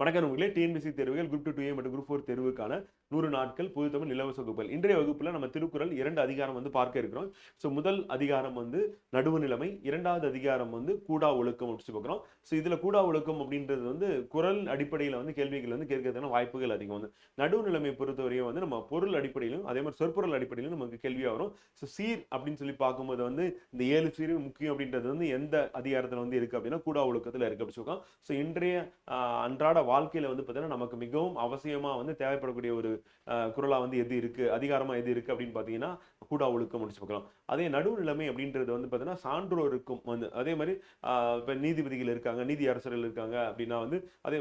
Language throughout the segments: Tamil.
வணக்கம் உங்களே டிஎன்பிசி தேர்வுகள் குரூப் டூ டூ ஏ மற்றும் குரூப் ஃபோர் தேர்வுக்கான நூறு நாட்கள் பொது தமிழ் இலவச வகுப்புகள் இன்றைய வகுப்பில் நம்ம திருக்குறள் இரண்டு அதிகாரம் வந்து பார்க்க இருக்கிறோம். ஸோ முதல் அதிகாரம் வந்து நடுவு நிலைமை இரண்டாவது அதிகாரம் வந்து கூடா ஒழுக்கம் அப்படின்னு பார்க்குறோம் ஸோ இதில் கூடா ஒழுக்கம் அப்படின்றது வந்து குரல் அடிப்படையில் வந்து கேள்விகள் வந்து கேட்கறதுக்கான வாய்ப்புகள் அதிகம் வந்து. நடுவு நிலைமை பொறுத்தவரையும் வந்து நம்ம பொருள் அடிப்படையிலும் அதே மாதிரி சொற்பொருள் அடிப்படையிலும் நமக்கு கேள்வியாக வரும். ஸோ சீர் அப்படின்னு சொல்லி பார்க்கும்போது வந்து இந்த ஏழு சீர் முக்கியம் அப்படின்றது வந்து எந்த அதிகாரத்தில் வந்து இருக்கு அப்படின்னா கூடா ஒழுக்கத்தில் இருக்குது அப்படின்னு சொல்லுவோம் ஸோ இன்றைய அன்றாட அன்றாட வாழ்க்கையில வந்து பார்த்தீங்கன்னா நமக்கு மிகவும் அவசியமா வந்து தேவைப்படக்கூடிய ஒரு குரலா வந்து எது இருக்கு அதிகாரமா எது இருக்கு அப்படின்னு பார்த்தீங்கன்னா கூடா ஒழுக்கம் முடிச்சு பார்க்கலாம். அதே நடுநிலைமை அப்படின்றது வந்து பார்த்தீங்கன்னா சான்றோருக்கும் வந்து அதே மாதிரி இப்போ நீதிபதிகள் இருக்காங்க நீதி அரசர்கள் இருக்காங்க அப்படின்னா வந்து அதே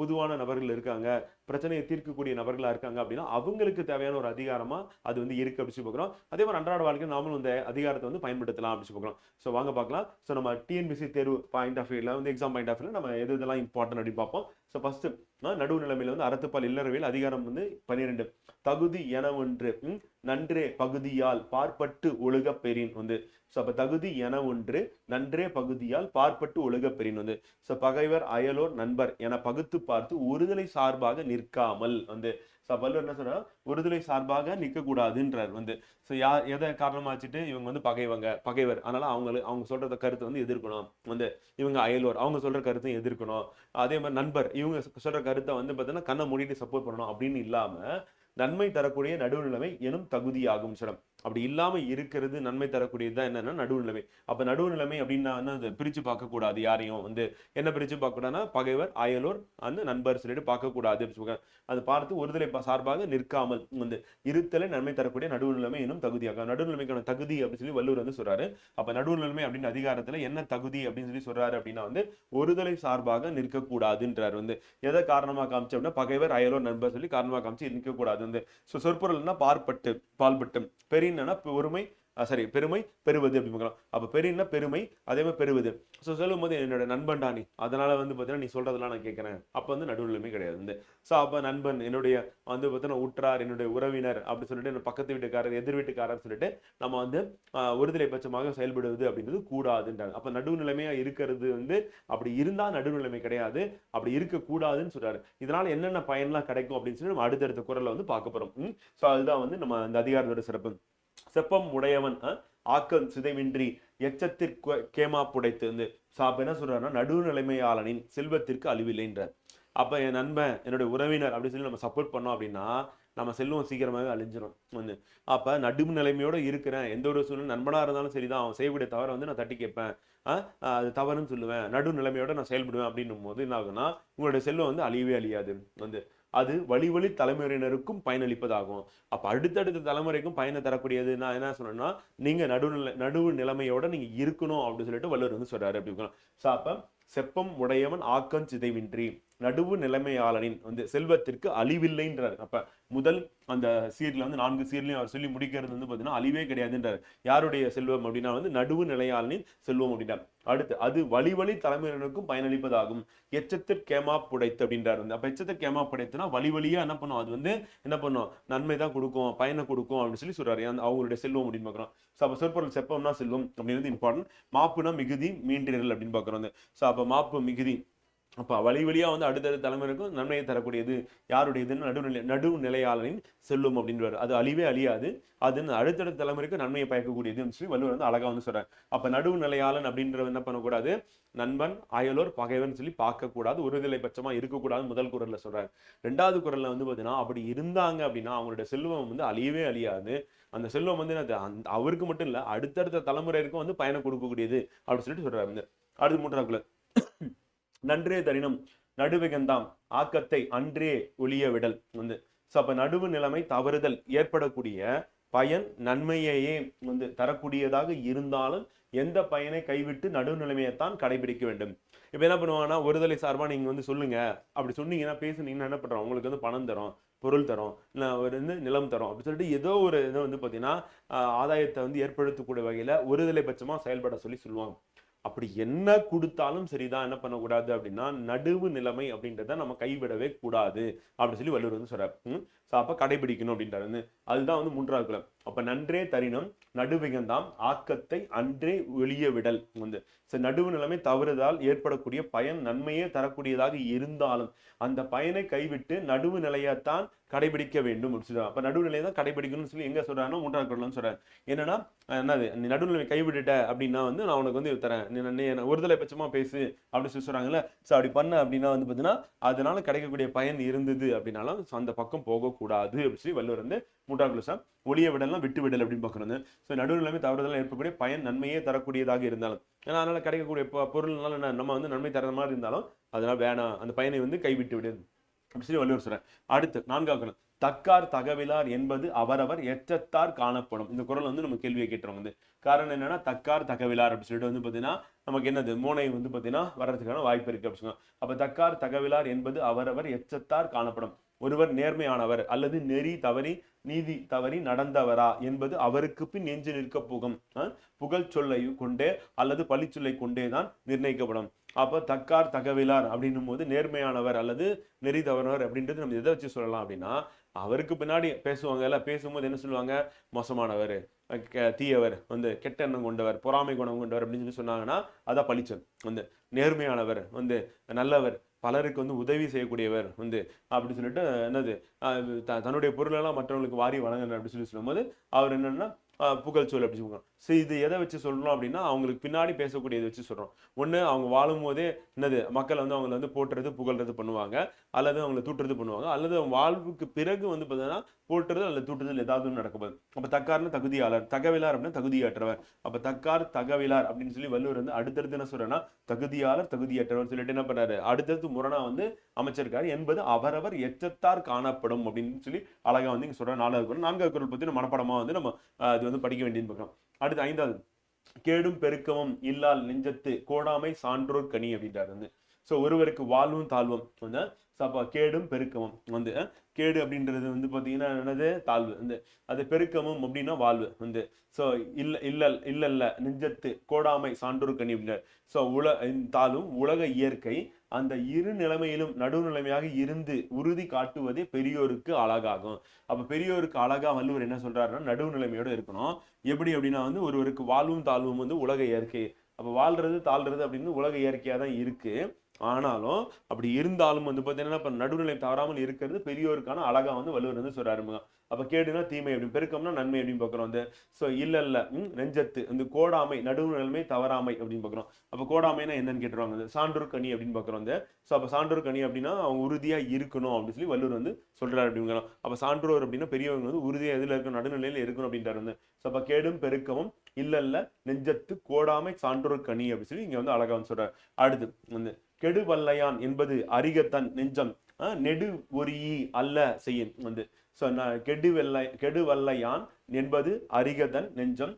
பொதுவான நபர்கள் இருக்காங்க பிரச்சனையை தீர்க்கக்கூடிய நபர்களாக இருக்காங்க அப்படின்னா அவங்களுக்கு தேவையான ஒரு அதிகாரமாக அது வந்து இருக்கு அப்படின்னு சொல்லி பார்க்குறோம். அதே மாதிரி அன்றாட வாழ்க்கையில் நாமளும் இந்த அதிகாரத்தை வந்து பயன்படுத்தலாம் அப்படின்னு சொல்லி பார்க்குறோம். ஸோ வாங்க பார்க்கலாம். ஸோ நம்ம டிஎன்பிசி தேர்வு பாயிண்ட் ஆஃப் வியூவில் வந்து எக்ஸாம் பாயிண்ட் ஆஃப் வியூவில் நம்ம எது இதெல்லாம் இம்பார்ட்டன்ட் அப்படின்னு பார்ப்போம். ஸோ ஃபஸ்ட்டு நடுவு நிலைமையில வந்து அறத்துப்பால் இல்லறவியல் அதிகாரம் வந்து பன்னிரெண்டு. தகுதி என ஒன்று நன்றே பகுதியால் பார்ப்பட்டு ஒழுக பெறின் வந்து. ஸோ அப்போ தகுதி என ஒன்று நன்றே பகுதியால் பார்ப்பட்டு ஒழுக பெறின் வந்து. ஸோ பகைவர் அயலோர் நண்பர் என பகுத்து பார்த்து ஒருதலை சார்பாக நிற்காமல் வந்து. வள்ளுவர் என்ன சொல்றாரு? ஒருதலை சார்பாக நிற்கக்கூடாதுன்றார் வந்து. ஸோ யார் எதை காரணமாச்சுட்டு இவங்க வந்து பகைவங்க பகைவர். அதனால அவங்களுக்கு அவங்க சொல்றத கருத்தை வந்து எதிர்க்கணும். வந்து இவங்க அயலோர் அவங்க சொல்ற கருத்தையும் எதிர்க்கணும். அதே மாதிரி நண்பர் இவங்க சொல்ற கருத்தை வந்து பார்த்தீங்கன்னா கண்ணை மூடிட்டு சப்போர்ட் பண்ணணும் அப்படின்னு இல்லாமல் நன்மை தரக்கூடிய நடுவுநிலைமை எனும் தகுதியாகும் சிலம் அப்படி இல்லாமல் இருக்கிறது நன்மை தரக்கூடியது தான் என்னன்னா நடுவுநிலைமை அப்போ நடுவுநிலைமை அப்படின்னா வந்து பிரித்து பார்க்கக்கூடாது யாரையும் வந்து. என்ன பிரிச்சு பார்க்கக்கூடாதுன்னா பகைவர் அயலோர் அந்த நண்பர் சொல்லிட்டு பார்க்கக்கூடாது. அப்படின்னு சொல்றாங்க. அது பார்த்து ஒருதலை சார்பாக நிற்காமல் வந்து இருத்தலை நன்மை தரக்கூடிய நடுவுநிலைமை எனும் தகுதியாகும் நடுவுநிலைமைக்கான தகுதி அப்படின்னு சொல்லி வள்ளுவர் வந்து சொல்றாரு. அப்போ நடுவுநிலைமை அப்படின்னு அதிகாரத்தில் என்ன தகுதி அப்படின்னு சொல்லி சொல்றாரு அப்படின்னா வந்து ஒருதலை சார்பாக நிற்கக்கூடாதுன்றார் வந்து. எதை காரணமாக காமிச்சு அப்படின்னா பகைவர் அயலோர் நண்பர் சொல்லி காரணமாக காமிச்சு நிற்கக்கூடாது வந்து ஸோ சொற்பொருள்னா பார்ப்பட்டு பால்பட்டு பெரின்னா ஒருமை சாரி பெருமை பெறுவது அப்படி பார்க்கலாம். அப்போ பெரியன்னா பெருமை அதே மாதிரி பெறுவது. ஸோ சொல்லும் போது என்னோட நண்பன்டா நீ. அதனால வந்து பார்த்தீங்கன்னா நீ சொல்றதெல்லாம் நான் கேட்குறேன் அப்போ வந்து நடுநிலைமை கிடையாது வந்து. ஸோ அப்போ நண்பன் என்னுடைய வந்து பார்த்தீங்கன்னா உற்றார் என்னுடைய உறவினர் அப்படின்னு சொல்லிட்டு என்னோட பக்கத்து வீட்டுக்காரர் எதிர் வீட்டுக்காரர் சொல்லிட்டு நம்ம வந்து ஒருதலை பட்சமாக செயல்படுவது அப்படின்றது கூடாதுன்றாங்க அப்போ நடுநிலைமையா இருக்கிறது வந்து அப்படி இருந்தால் நடுநிலைமை கிடையாது. அப்படி இருக்கக்கூடாதுன்னு சொல்றாரு. இதனால என்னென்ன பயன்லாம் கிடைக்கும் அப்படின்னு சொல்லி நம்ம அடுத்தடுத்த குரலை வந்து பார்க்க போகிறோம் ஸோ அதுதான் வந்து நம்ம அந்த அதிகாரத்தோட சிறப்பு. செப்பம் உடையவன் ஆக்கம் சிதைவின்றி எச்சத்திற்கு கேமா புடைத்து வந்து அப்போ என்ன சொல்றாருன்னா நடுநிலைமையாளனின் செல்வத்திற்கு அழிவில்லைன்றார் அப்போ என் நண்பன் என்னுடைய உறவினர் அப்படின்னு சொல்லி நம்ம சப்போர்ட் பண்ணோம் அப்படின்னா நம்ம செல்வம் சீக்கிரமாகவே அழிஞ்சிடும் வந்து அப்போ நடுவு நிலைமையோட இருக்கிறேன். எந்த ஒரு சூழ்நிலை நண்பனாக இருந்தாலும் சரிதான். அவன் செய்யக்கூடிய தவறை வந்து நான் தட்டி கேட்பேன். அது தவறுன்னு சொல்லுவேன். நடு நிலைமையோட நான் செயல்படுவேன் அப்படின்னும் போது என்ன ஆகுதுன்னா உங்களுடைய செல்வம் வந்து அழியவே அழியாது. வந்து அது வழி வழி தலைமுறையினருக்கும் பயனளிப்பதாகும். அப்போ அடுத்தடுத்த தலைமுறைக்கும் பயனை தரக்கூடியது நான் என்ன சொன்னேன்னா நீங்க நடுநிலை நடுவு நிலைமையோட நீங்க இருக்கணும் அப்படின்னு சொல்லிட்டு வள்ளுவர் வந்து சொல்கிறாரு அப்படி ஸோ அப்போ செப்பம் உடையவன் ஆக்கம் சிதைவின்றி நடுவு நிலைமையாளனின் வந்து செல்வத்திற்கு அழிவில்லைன்றார். அப்ப முதல் அந்த சீர்ல வந்து நான்கு சீர்லையும் அவர் சொல்லி முடிக்கிறது வந்து பார்த்தீங்கன்னா அழிவே கிடையாதுன்றார். யாருடைய செல்வம் அப்படின்னா வந்து நடுவு நிலையாளனின் செல்வம் அப்படின்றார். அடுத்து அது வழி வழி தலைமையினருக்கும் பயனளிப்பதாகும் எச்சத்திற்கேமா புடைத்து அப்படின்றார். வந்து அப்ப எச்சத்திற்கேமா புடைத்துனா வழி வழியா என்ன பண்ணும்? அது வந்து என்ன பண்ணும்? நன்மை தான் கொடுக்கும் பயனை கொடுக்கும் அப்படின்னு சொல்லி சொல்றாரு. அவங்களுடைய செல்வம் அப்படின்னு பார்க்குறோம் ஸோ அப்போ சொற்பொருள் செப்பம்னா செல்வம் அப்படின்றது இம்பார்ட்டன்ட் மாப்புனா மிகுதி மீண்டிரல் அப்படின்னு பார்க்குறோம். ஸோ அப்போ மாப்பு மிகுதி அப்போ வழி வழியாக வந்து அடுத்தடுத்த தலைமுறைக்கும் நன்மையை தரக்கூடியது யாருடையதுன்னு நடுநிலை நடுநிலையாளனின் செல்வம் அப்படின்றார். அது அழிவே அழியாது. அது அடுத்தடுத்த தலைமுறைக்கு நன்மையை பயக்கக்கூடியதுன்னு சொல்லி வள்ளுவர் வந்து அழகாக வந்து சொல்கிறார் அப்போ நடுவு நிலையாளன் என்ன பண்ணக்கூடாது? நண்பன் அயலோர் பகைவன் சொல்லி பார்க்கக்கூடாது. ஒருதலை பட்சமாக இருக்கக்கூடாது முதல் குரலில் சொல்கிறார் ரெண்டாவது குரலில் வந்து பார்த்தீங்கன்னா அப்படி இருந்தாங்க அப்படின்னா அவங்களுடைய செல்வம் வந்து அழியவே அழியாது. அந்த செல்வம் வந்து அந்த அவருக்கு மட்டும் இல்லை அடுத்தடுத்த தலைமுறைக்கும் வந்து பயனை கொடுக்கக்கூடியது அப்படின்னு சொல்லிட்டு சொல்கிறார் வந்து. அடுத்து மூன்றாவது குரல். நன்றே தரினம் நடுவிகந்தாம் ஆக்கத்தை அன்றே ஒளிய விடல். வந்து ஸோ அப்போ நடுவு நிலைமை தவறுதல் ஏற்படக்கூடிய பயன் நன்மையையே வந்து தரக்கூடியதாக இருந்தாலும் எந்த பயனை கைவிட்டு நடுநிலைமையைத்தான் கடைபிடிக்க வேண்டும். இப்போ என்ன பண்ணுவாங்கன்னா ஒருதலை சார்பாக நீங்கள் வந்து சொல்லுங்க. அப்படி சொன்னீங்கன்னா பேசுனீங்கன்னா என்ன பண்றோம்? உங்களுக்கு வந்து பணம் தரும் பொருள் தரும் இல்லை ஒரு வந்து நிலம் தரோம். அப்படி சொல்லிட்டு ஏதோ ஒரு இதை வந்து பார்த்தீங்கன்னா ஆதாயத்தை வந்து ஏற்படுத்தக்கூடிய வகையில் ஒருதலை பட்சமாக செயல்பட சொல்லி சொல்லுவாங்க. அப்படி என்ன கொடுத்தாலும் சரிதான் என்ன பண்ணக்கூடாது அப்படின்னா நடுவு நிலைமை அப்படின்றத நம்ம கைவிடவே கூடாது அப்படின்னு சொல்லி வள்ளுவர் வந்து சொல்றாரு. ஸோ அப்போ கடைபிடிக்கணும் அப்படின்றாரு. அதுதான் வந்து மூன்றாவது குலம். அப்போ நன்றே தரினம் நடுவிகந்தாம் ஆக்கத்தை அன்றே ஒளிய விடல் வந்து. சரி நடுவு நிலைமை தவறுதால் ஏற்படக்கூடிய பயன் நன்மையே தரக்கூடியதாக இருந்தாலும் அந்த பயனை கைவிட்டு நடுவு நிலையத்தான் கடைபிடிக்க வேண்டும். அப்படின்னு சொல்றாங்க நடுவு நிலையை தான் கடைபிடிக்கணும்னு சொல்லி எங்கே சொல்கிறாங்கன்னா மூன்றாவது குரல்னு சொல்றாரு. என்னன்னா என்னது நீ நடுநிலைமை கைவிட்டுட்ட அப்படின்னா வந்து நான் உனக்கு வந்து தரேன். நீ நீ என்ன ஒருதலை பட்சமாக பேசு அப்படின்னு சொல்லி சொல்கிறாங்கல்ல ஸோ அப்படி பண்ண அப்படின்னா வந்து பார்த்தீங்கன்னா அதனால கிடைக்கக்கூடிய பயன் இருந்தது அப்படின்னாலும் அந்த பக்கம் போகக்கூடாது அப்படின்னு சொல்லி வள்ளுவர் வந்து மூன்றாவது குரல் ஒளிய விடலாம் விட்டு விடல் அப்படின்னு பார்க்குறது. ஸோ நடுநிலைமை தவறுதல் ஏற்படக்கூடிய பயன் நன்மையே தரக்கூடியதாக இருந்தாலும். ஏன்னா அதனால் கிடைக்கக்கூடிய பொருள்னால என்ன, நம்ம வந்து நன்மை தர மாதிரி இருந்தாலும் அதனால் வேணாம். அந்த பயனை வந்து கைவிட்டு விடு அப்படி சொல்லி வள்ளுவர் சொல்கிறேன் அடுத்து நான்காவது குறள் தக்கார் தகவிலார் என்பது அவரவர் எச்சத்தார் காணப்படும். இந்த குறள் வந்து நம்ம கேள்வியை கேட்டுறோம் வந்து. காரணம் என்னன்னா தக்கார் தகவிலார் அப்படின்னு சொல்லிட்டு வந்து பார்த்தீங்கன்னா நமக்கு என்னது? மோனை வந்து பார்த்தீங்கன்னா வர்றதுக்கான வாய்ப்பு இருக்கு அப்படின்னு சொல்லுவாங்க. தக்கார் தகவிலார் என்பது அவரவர் எச்சத்தார் காணப்படும். ஒருவர் நேர்மையானவர் அல்லது நெறி தவறி நீதி தவறி நடந்தவரா என்பது அவருக்கு பின் நெஞ்சு நிற்கப் போகும். புகழ் சொல்லை கொண்டே அல்லது பழிச்சொல்லை கொண்டே தான் நிர்ணயிக்கப்படும். அப்போ தக்கார் தகவிலார் அப்படின்னும் போது நேர்மையானவர் அல்லது நெறி தவறினவர் அப்படின்றது நம்ம எதை வச்சு சொல்லலாம் அப்படின்னா அவருக்கு பின்னாடி பேசுவாங்கல்ல பேசும்போது என்ன சொல்லுவாங்க? மோசமானவர் கெ- தீயவர் வந்து கெட்ட எண்ணம் கொண்டவர் பொறாமை குணம் கொண்டவர் அப்படின்னு சொல்லி சொன்னாங்கன்னா அதான் பழிச்சல். வந்து நேர்மையானவர் வந்து நல்லவர் பலருக்கு வந்து உதவி செய்யக்கூடியவர் வந்து அப்படி சொல்லிட்டு என்னது த- தன்னுடைய பொருளெல்லாம் மற்றவங்களுக்கு வாரி வழங்குறேன் அப்படின்னு சொல்லி சொல்லும்போது அவர் என்னென்னா புகழ்ச்சோல் அப்படி சொல்லுவாங்க. ஸோ இது எதை வச்சு சொல்கிறோம் அப்படின்னா அவங்களுக்கு பின்னாடி பேசக்கூடியதை வச்சு சொல்கிறோம் ஒன்று அவங்க வாழும் போதே என்னது மக்கள் வந்து அவங்களை வந்து போட்டுறது புகழ்றது பண்ணுவாங்க. அல்லது அவங்களை தூட்டுறது பண்ணுவாங்க. அல்லது அவங்க வாழ்வுக்கு பிறகு வந்து பார்த்தீங்கன்னா போட்டுறது அல்லது தூட்டுறது ஏதாவது ஒன்று நடக்கும்போது அப்போ தக்கார்னு தகுதியாளர் தகவலார் அப்படின்னா தகுதியற்றவர். அப்போ தக்கார் தகவலார் அப்படின்னு சொல்லி வள்ளுவர் வந்து அடுத்தடுத்து என்ன சொல்கிறேன்னா தகுதியாளர் தகுதியற்றவர் சொல்லிட்டு என்ன பண்ணுறாரு அடுத்தடுத்து முரணா வந்து அமைச்சிருக்காரு என்பது அவரவர் எச்சத்தார் காணப்படும் அப்படின்னு சொல்லி அழகாக வந்து இங்கே சொல்கிற நாலாவது குரல். நான்காவது குரல் பற்றி மனப்படமாக மனப்படமா வந்து நம்ம அது இது வந்து படிக்க வேண்டியது பார்க்கலாம். அடுத்து ஐந்தாவது கேடும் பெருக்கமும் இல்லால் நெஞ்சத்து கோடாமை சான்றோர் கனி அப்படின்றாரு வந்து. ஸோ ஒருவருக்கு வாழ்வும் தாழ்வும். வந்து கேடும் பெருக்கமும் வந்து கேடு அப்படின்றது வந்து பார்த்தீங்கன்னா என்னது? தாழ்வு. வந்து அது பெருக்கமும் அப்படின்னா வாழ்வு. வந்து ஸோ இல்லை இல்ல இல்லல்ல நெஞ்சத்து கோடாமை சான்றோர் கனி அப்படின்னார். ஸோ உல தாளும் உலக இயற்கை அந்த இரு நிலைமையிலும் நடுநிலைமையாக இருந்து உறுதி காட்டுவதே பெரியோருக்கு அழகாகும். அப்போ பெரியோருக்கு அழகா வள்ளுவர் என்ன சொல்றாருன்னா நடுநிலைமையோடு இருக்கணும். எப்படி அப்படின்னா வந்து ஒருவருக்கு வாழ்வும் தாழ்வும் வந்து உலக இயற்கை. அப்போ வாழ்றது தாழ்றது அப்படின்னு உலக இயற்கையாக தான் இருக்குது ஆனாலும் அப்படி இருந்தாலும் வந்து பார்த்தீங்கன்னா இப்போ நடுநிலை தவறாமல் இருக்கிறது பெரியோருக்கான அழகா வந்து வள்ளுவர் வந்து சொல்றாருங்க அப்போ கேடுனா தீமை அப்படின்னு பெருக்கம்னா நன்மை அப்படின்னு பார்க்குறோம் வந்து. ஸோ இல்லை இல்லை ம், நெஞ்சத்து இந்த கோடாமை நடுநிலைமை தவறாமை அப்படின்னு பார்க்குறோம். அப்போ கோடாமைனா என்னன்னு கேட்டுருவாங்க வந்து சான்றோர் கனி அப்படின்னு பார்க்குறோம் வந்து. ஸோ அப்போ சான்றோர் கனி அப்படின்னா அவங்க உறுதியாக இருக்கணும் அப்படின்னு சொல்லி வள்ளுவர் வந்து சொல்கிறாரு அப்படிங்கிறோம் அப்போ சான்றோர் அப்படின்னா பெரியவங்க வந்து உறுதியாக இதில் இருக்கணும் நடுநிலையில் இருக்கணும் அப்படின்றாரு வந்து. ஸோ அப்போ கேடும் பெருக்கமும் இல்லை இல்லை நெஞ்சத்து கோடாமை சான்றோர் கனி அப்படின்னு சொல்லி இங்கே வந்து அழகாக வந்து சொல்கிறார் அடுத்து வந்து கெடுவல்லையான் என்பது அரிகத்தன் நெஞ்சம் நெடு ஒரியி அல்ல செய்யும் வந்து. ஸோ கெடு கெடுவல்லையான் என்பது அரிகதன் நெஞ்சம்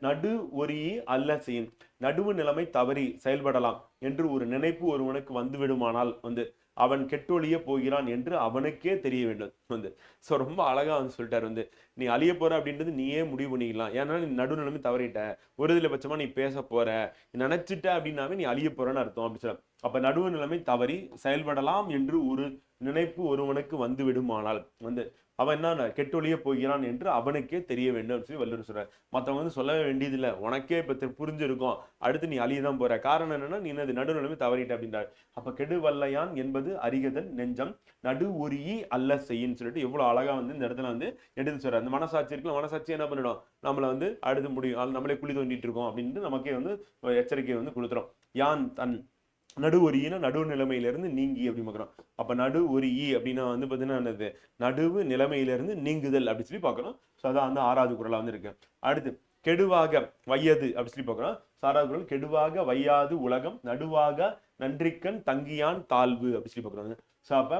நடு ஒரியி அல்ல செய்யும் நடுவு நிலைமை தவறி செயல்படலாம் என்று ஒரு நினைப்பு ஒருவனுக்கு வந்துவிடுமானால் வந்து அவன் கெட்டொழிய போகிறான் என்று அவனுக்கே தெரிய வேண்டும். வந்து ஸோ ரொம்ப அழகாக வந்து சொல்லிட்டார். வந்து நீ அழிய போற அப்படின்றது நீயே முடிவு பண்ணிக்கலாம். ஏன்னா நீ நடுநிலைமை தவறிட்ட. ஒரு இதில் பட்சமா நீ பேச போற. நீ நினைச்சிட்ட அப்படின்னாவே நீ அழிய போறன்னு அர்த்தம் அப்படி சொல்ல. அப்ப நடுவு நிலைமை தவறி செயல்படலாம் என்று ஒரு நினைப்பு ஒருவனுக்கு வந்து விடுமானால் வந்து அவன் என்ன கெட்டொழிய போகிறான் என்று அவனுக்கே தெரிய வேண்டும் சொல்லி வல்லுநர் சொல்றாரு. மற்றவங்க வந்து சொல்ல வேண்டியதில்லை. உனக்கே இப்போ தெ- புரிஞ்சிருக்கும். அடுத்து நீ அழிய தான் போற. காரணம் என்னன்னா நீ என்னது நடுநிலைமை தவறிட்ட அப்படின்றாரு. அப்ப கெடு வல்லையான் என்பது அரிகதன் நெஞ்சம். நடு ஒரியி அல்ல செய்யின்னு சொல்லிட்டு எவ்வளவு அழகா வந்து இந்த இடத்துல வந்து எடுத்து சொல்றாரு. அந்த மனசாட்சி இருக்குல்ல மனசாட்சி என்ன பண்ணிடும்? நம்மளை வந்து அடுத்து முடியும். அது நம்மளே குழி தோண்டிட்டு இருக்கோம் அப்படின்ட்டு நமக்கே வந்து எச்சரிக்கை எச்சரிக்கையை வந்து கொடுத்துரும். யான் தன் நடு ஒரு ஈன நடுவு நிலைமையிலிருந்து நீங்கி அப்படி பார்க்குறோம். அப்போ நடு ஒரு ஈ அப்படின்னா வந்து பார்த்தீங்கன்னா என்னது? நடுவு நிலைமையிலிருந்து நீங்குதல் அப்படின்னு சொல்லி பார்க்குறோம். ஸோ அதான் வந்து ஆறாவது குரலாக வந்து இருக்கு. அடுத்து கெடுவாக வையது அப்படி சொல்லி பார்க்குறோம். சாராவது குரல் கெடுவாக வையாது உலகம் நடுவாக நன்றிக்கண் தங்கியான் தாழ்வு அப்படி சொல்லி பார்க்குறோம். ஸோ அப்போ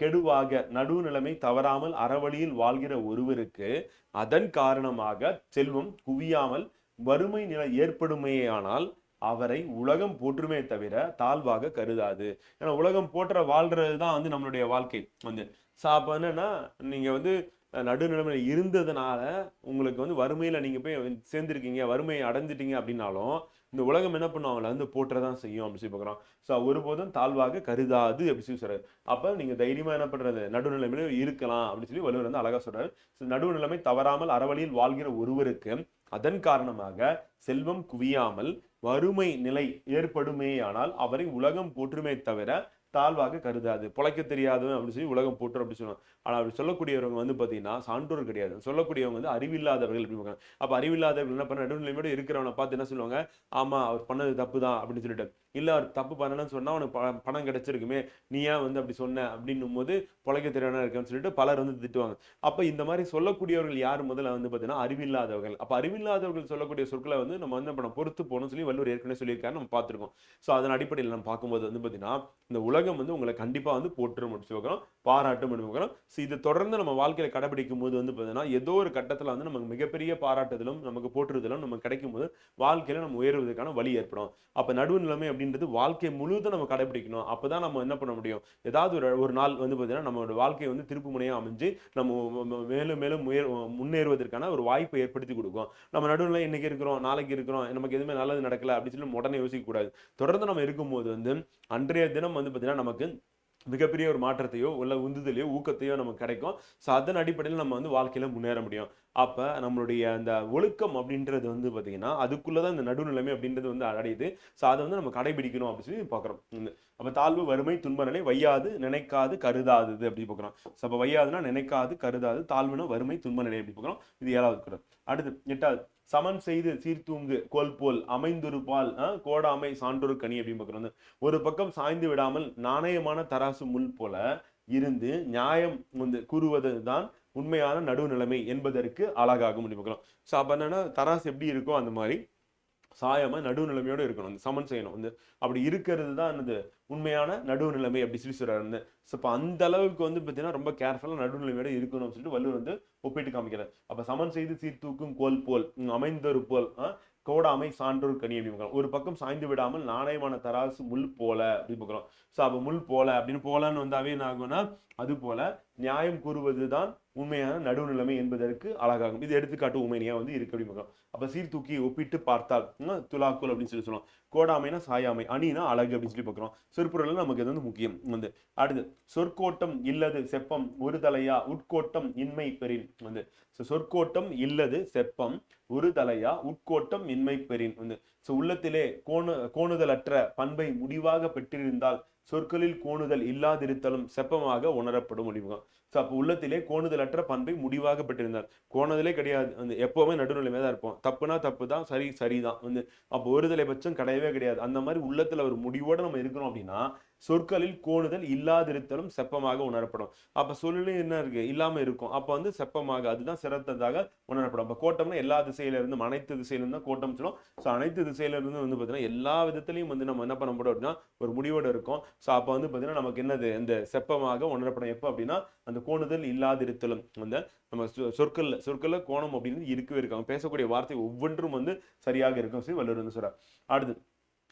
கெடுவாக நடுவு நிலைமை தவறாமல் அறவழியில் வாழ்கிற ஒருவருக்கு அதன் காரணமாக செல்வம் குவியாமல் வறுமை நிலை ஏற்படுமேயானால் அவரை உலகம் போற்றுமே தவிர தாழ்வாக கருதாது. ஏன்னா உலகம் போற்ற வாழ்றது தான் வந்து நம்மளுடைய வாழ்க்கை. வந்து ஸோ அப்போ என்னன்னா நீங்கள் வந்து நடுநிலைமையில் இருந்ததுனால உங்களுக்கு வந்து வறுமையில் நீங்கள் போய் சேர்ந்துருக்கீங்க வறுமையை அடைஞ்சிட்டீங்க அப்படின்னாலும் இந்த உலகம் என்ன பண்ணும்? அவங்கள வந்து போட்டுறதான் செய்யும் அப்படின்னு சொல்லி பார்க்குறோம். ஸோ ஒருபோதும் தாழ்வாக கருதாது அப்படி சொல்லி சொல்கிறார் அப்போ நீங்கள் தைரியமாக என்ன பண்ணுறது நடுநிலைமையில இருக்கலாம் அப்படின்னு சொல்லி வள்ளுவர் வந்து அழகாக சொல்கிறார் ஸோ நடுநிலைமை தவறாமல் அறவழியில் வாழ்கிற ஒருவருக்கு அதன் காரணமாக செல்வம் குவியாமல் வறுமை நிலை ஏற்படுமேயானால் அவரை உலகம் போற்றுமே தவிர தாழ்வாக கருதாது புழைக்க தெரியாதவன் அப்படின்னு சொல்லி உலகம் போட்டு அப்படி சொல்லுவாங்க. ஆனால் அப்படி சொல்லக்கூடியவங்க வந்து பார்த்தீங்கன்னா சான்றோர் கிடையாது. சொல்லக்கூடியவங்க வந்து அறிவில்லாதவர்கள் அப்படி இருப்பாங்க. அறிவில்லாதவர்கள் என்ன பண்ண நடுநிலைமையோட இருக்கிறவனை பார்த்து என்ன சொல்லுவாங்க? ஆமா அவர் பண்ணது தப்பு தான் அப்படின்னு சொல்லிட்டு. இல்லை அவர் தப்பு பண்ணலன்னு சொன்னா அவனுக்கு பணம் கிடைச்சிருக்குமே. நீ ஏன் வந்து அப்படி சொன்ன? அப்படின்னும் போது பொழைக்க தெரியாதவனா இருக்கேன்னு சொல்லிட்டு பலர் வந்து திட்டுவாங்க. அப்ப இந்த மாதிரி சொல்லக்கூடியவர்கள் யார்? முதல்ல வந்து பார்த்தீங்கன்னா அறிவில்லாதவர்கள். அப்போ அறிவில்லாதவர்கள் சொல்லக்கூடிய சொற்களை வந்து நம்ம வந்து பண்ண பொறுத்து போகணும்னு சொல்லி வள்ளுவர் ஏற்கனவே சொல்லியிருக்காரு நம்ம பார்த்திருக்கோம். ஸோ அதன் அடிப்படையில் நம்ம பார்க்கும்போது வந்து பாத்தீங்கன்னா இந்த உலக உலகம் வந்து உங்களை கண்டிப்பாக வந்து போட்டுரும் அப்படின்னு பாராட்டும் அப்படின்னு ஸோ இதை தொடர்ந்து நம்ம வாழ்க்கையில கடைபிடிக்கும் போது வந்து பார்த்தீங்கன்னா ஏதோ ஒரு கட்டத்தில் வந்து நமக்கு மிகப்பெரிய பாராட்டுதலும் நமக்கு போட்டுறதிலும் நமக்கு கிடைக்கும் போது வாழ்க்கையில நம்ம உயர்வதற்கான வழி ஏற்படும். அப்ப நடுவு நிலைமை அப்படின்றது வாழ்க்கை முழுவதும் நம்ம கடைபிடிக்கணும். அப்பதான் நம்ம என்ன பண்ண முடியும்? ஏதாவது ஒரு ஒரு நாள் வந்து பாத்தீங்கன்னா நம்மளோட வாழ்க்கை வந்து திருப்பு முனையாக அமைஞ்சு நம்ம மேலும் மேலும் உயர் முன்னேறுவதற்கான ஒரு வாய்ப்பை ஏற்படுத்தி கொடுக்கும். நம்ம நடுவில் இன்னைக்கு இருக்கிறோம் நாளைக்கு இருக்கிறோம் நமக்கு எதுவுமே நல்லது நடக்கல அப்படின்னு சொல்லி உடனே யோசிக்க கூடாது. தொடர்ந்து நம்ம இருக்கும்போது வந்து அன்றைய தினம் வந்து நமக்கு மிகப்பெரிய ஒரு மாற்றத்தையோ உள்ள உந்துதலையோ ஊக்கத்தையோ நமக்கு கிடைக்கும். ஸோ அதன் அடிப்படையில் நம்ம வந்து வாழ்க்கையில் முன்னேற முடியும். அப்போ நம்மளுடைய அந்த ஒழுக்கம் அப்படின்றது வந்து பார்த்திங்கன்னா அதுக்குள்ளே தான் இந்த நடுநிலைமை அப்படின்றது வந்து அடையுது. ஸோ அதை வந்து நம்ம கடைபிடிக்கணும் அப்படின்னு சொல்லி பார்க்குறோம் அப்போ தாழ்வு வறுமை துன்ப நிலை வையாது நினைக்காது கருதாதது அப்படி பார்க்குறோம் ஸோ அப்போ வையாதுன்னா நினைக்காது கருதாது தாழ்வுனா வறுமை துன்பநிலை அப்படி பார்க்குறோம் இது ஏழாவது குறள் அடுத்து எட்டாவது. சமன் செய்து சீர்தூங்கு கோல் போல் அமைந்திருப்பால் கோடாமை சான்றொரு கனி அப்படின்னு பார்க்குறோம் ஒரு பக்கம் சாய்ந்து விடாமல் நாணயமான தராசு முள் போல இருந்து நியாயம் வந்து கூறுவது தான் உண்மையான நடுநிலைமை என்பதற்கு அழகாகும் அப்படின்னு பார்க்குறோம் ஸோ அப்போ என்னன்னா தராசு எப்படி இருக்கோ அந்த மாதிரி சாயாம நடுநிலைமையோட இருக்கணும். வந்து சமன் செய்யணும். வந்து அப்படி இருக்கிறது தான் என்னது? உண்மையான நடுநிலைமை அப்படி சொல்லி சொல்கிறார் வந்து ஸோ இப்போ அந்த அளவுக்கு வந்து பார்த்தீங்கன்னா ரொம்ப கேர்ஃபுல்லாக நடுநிலைமையோட இருக்கணும்னு சொல்லிட்டு வள்ளுவர் வந்து ஒப்பிட்டு காமிக்கிறார். அப்போ சமன் செய்து சீர்தூக்கும் கோல் போல் அமைந்தொரு போல் ஆ, கோடாமை சான்றோர் கனி அப்படி பார்க்கலாம் ஒரு பக்கம் சாய்ந்து விடாமல் நாணயமான தராசு முள் போல அப்படின்னு பார்க்குறோம் ஸோ அப்போ முள் போல அப்படின்னு போலன்னு வந்தாவே என்ன ஆகும்னா அது போல நியாயம் கூறுவதுதான் உண்மையான நடுநிலைமை என்பதற்கு அழகாகும். இது எடுத்துக்காட்டு உண்மையா வந்து இருக்கு அப்படின்னு பார்க்கலாம். அப்ப சீர்தூக்கி ஒப்பிட்டு பார்த்தால் துலாக்குள் அப்படின்னு சொல்லி சொல்லலாம் கோடாமைனா சாயாமை அணினா அழகு அப்படின்னு சொல்லி பார்க்குறோம். சொற்பொருள் நமக்கு இது வந்து முக்கியம். வந்து அடுத்து சொற்கோட்டம் இல்லது செப்பம் ஒரு தலையா உட்கோட்டம் இன்மை பெறின். வந்து சொற்கோட்டம் இல்லது செப்பம் ஒரு தலையா உட்கோட்டம் இன்மை பெறின். வந்து ஸோ உள்ளத்திலே கோணு கோணுதலற்ற பண்பை முடிவாக பெற்றிருந்தால் சொற்களில் கோணுதல் இல்லாதிருத்தலும் செப்பமாக உணரப்படும் ஒளிமுகம் ஸோ அப்போ உள்ளத்திலே கோணுதலற்ற பண்பை முடிவாக பெற்றிருந்தார். கோணுதலே கிடையாது. அந்த எப்பவுமே நடுநிலைமையாக தான் இருப்போம். தப்புனா தப்பு தான் சரி சரிதான். வந்து அப்போ ஒருதலை பட்சம் கிடையவே கிடையாது. அந்த மாதிரி உள்ளத்துல ஒரு முடிவோட நம்ம இருக்கிறோம் அப்படின்னா சொற்களில் கோணுதல் இல்லாதிருத்தலும் செப்பமாக உணரப்படும். அப்ப சொல்லிலே என்ன இருக்கு? இல்லாம இருக்கும். அப்ப வந்து செப்பமாக அதுதான் சிறந்ததாக உணரப்படும். அப்ப கோட்டம்னா எல்லா திசையில இருந்தும் அனைத்து திசையில இருந்து கோட்டம் சொல்லும். ஸோ அனைத்து திசையில இருந்து வந்து பாத்தீங்கன்னா எல்லா விதத்திலையும் வந்து நம்ம என்ன பண்ண முடியும் அப்படின்னா ஒரு முடிவோட இருக்கும். ஸோ அப்ப வந்து பாத்தீங்கன்னா நமக்கு என்னது? இந்த செப்பமாக உணரப்படும். எப்போ அப்படின்னா அந்த கோணுதல் இல்லாதிருத்தலும். அந்த நம்ம சொ- சொற்கள்ல கோணம் அப்படின்னு இருக்கவே இருக்காங்க பேசக்கூடிய வார்த்தை ஒவ்வொன்றும் வந்து சரியாக இருக்கும். சரி வள்ளுவர் வந்து சொல்றார். அடுத்து